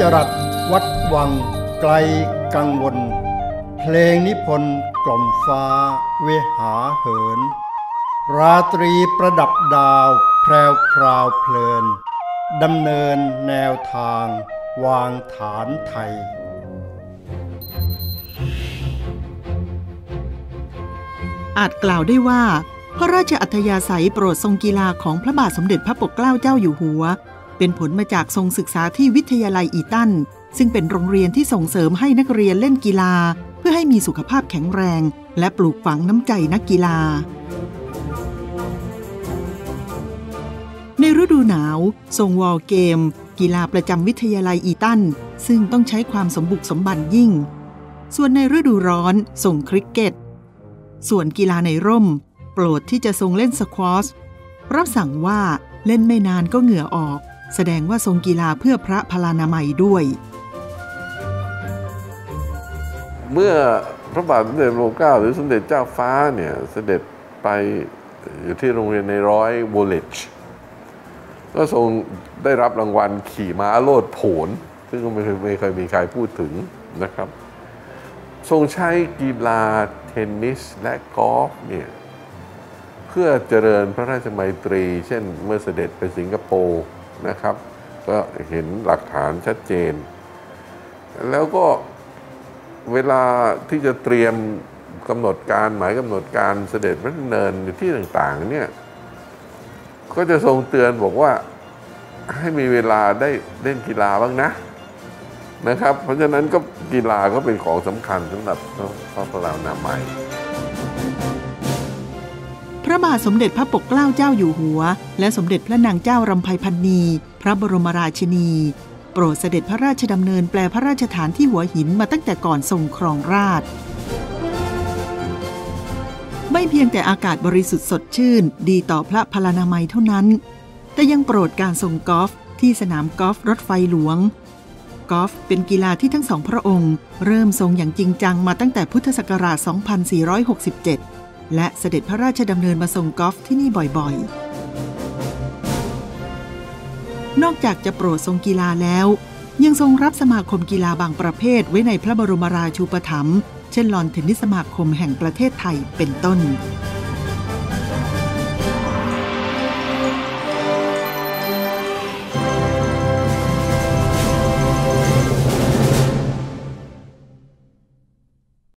จรัสวัดวังไกลกังวล เพลงนิพนธ์กล่อมฟ้าเวหาเหิน ราตรีประดับดาวแพรวพราวเพลินดำเนินแนวทาง วางฐานไทยอาจกล่าวได้ว่า พระราชอัธยาศัยโปรดทรงกีฬาของพระบาทสมเด็จพระปกเกล้าเจ้าอยู่หัว เป็นผลมาจากทรงศึกษาที่วิทยาลัยอีตัน ซึ่งเป็นโรงเรียนที่ส่งเสริมให้นักเรียนเล่นกีฬา เพื่อให้มีสุขภาพแข็งแรง และปลูกฝังน้ำใจนักกีฬา ในฤดูหนาวทรงวอลเกม กีฬาประจำวิทยาลัยอีตัน ซึ่งต้องใช้ความสมบุกสมบันยิ่ง ส่วนในฤดูร้อนส่งคริกเก็ต ส่วนกีฬาในร่ม โปรดที่จะทรงเล่นสควอชรับสั่งว่าเล่นไม่นานก็เหงื่อออก แสดงว่าทรงกีฬาเพื่อพระพลานามัยด้วย เมื่อพระบาทสมเด็จพระเก้าหรือสมเด็จเจ้าฟ้าเนี่ยเสด็จไปอยู่ที่โรงเรียนในร้อยโวเลจก็ทรงได้รับรางวัลขี่ม้าโลดโผน ซึ่งไม่เคยไม่เคยมีใครพูดถึงนะครับ ทรงใช้กีฬาเทนนิสและกอล์ฟเนี่ยเพื่อเจริญพระราชมัยตรี เช่นเมื่อเสด็จไปสิงคโปร์ นะครับ ก็เห็นหลักฐานชัดเจน แล้วก็เวลาที่จะเตรียมกำหนดการหมายกำหนดการเสด็จพระดำเนินที่ต่างๆเนี่ยก็จะทรงเตือนบอกว่าให้มีเวลาได้เล่นกีฬาบ้างนะนะครับ เพราะฉะนั้นก็กีฬาก็เป็นของสำคัญสำหรับพระพลานามัย ระบาทสมเด็จพระปกเกล้าเจ้าอยู่หัว และสมเด็จพระนางเจ้ารำไพพันนี พระบรมราชินี โปรดเสด็จพระราชดำเนินแปลพระราชฐานที่หัวหินมาตั้งแต่ก่อนทรงครองราชไม่เพียงแต่อากาศบริสุทธิ์สดชื่น ดีต่อพระพลานามัยเท่านั้น แต่ยังโปรดการทรงกอล์ฟที่สนามกอล์ฟรถไฟหลวง กอล์ฟเป็นกีฬาที่ทั้งสองพระองค์ เริ่มทรงอย่างจริงจังมาตั้งแต่พุทธศักราช 2467 และเสด็จพระราชดำเนินมาทรงกอล์ฟที่นี่บ่อยๆ นอกจากจะโปรดทรงกีฬาแล้ว ยังทรงรับสมาคมกีฬาบางประเภทไว้ในพระบรมราชูปถัมภ์เช่นลอนเทนนิสสมาคมแห่งประเทศไทยเป็นต้น